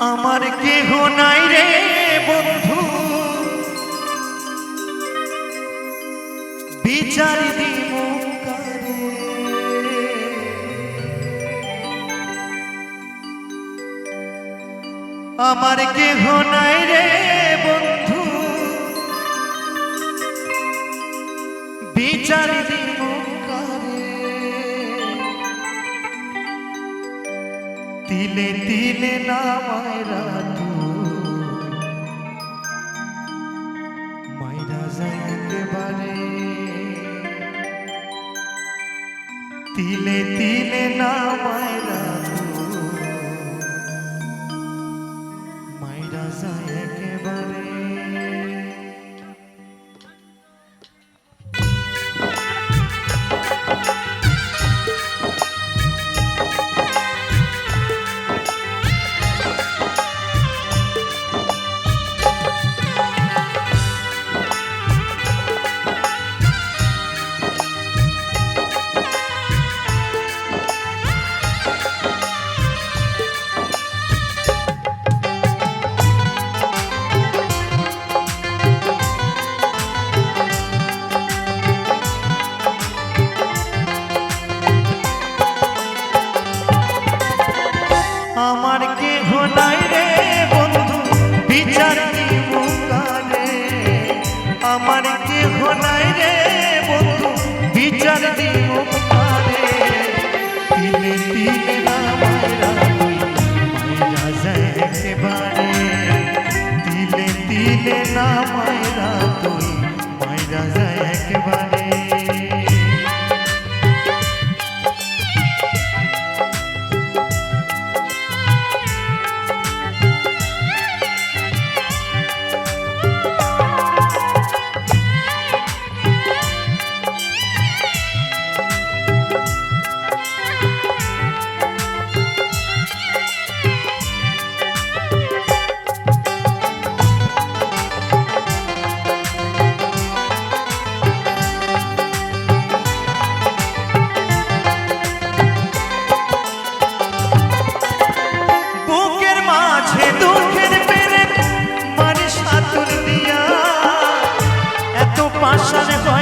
আমার কেহ নাই রে বন্ধু। বিচার দিব আমার কেহ নাই রে দিলে না মায়রা তু মায়রা যাইতে পারে তিলে তিলে না মায় আসার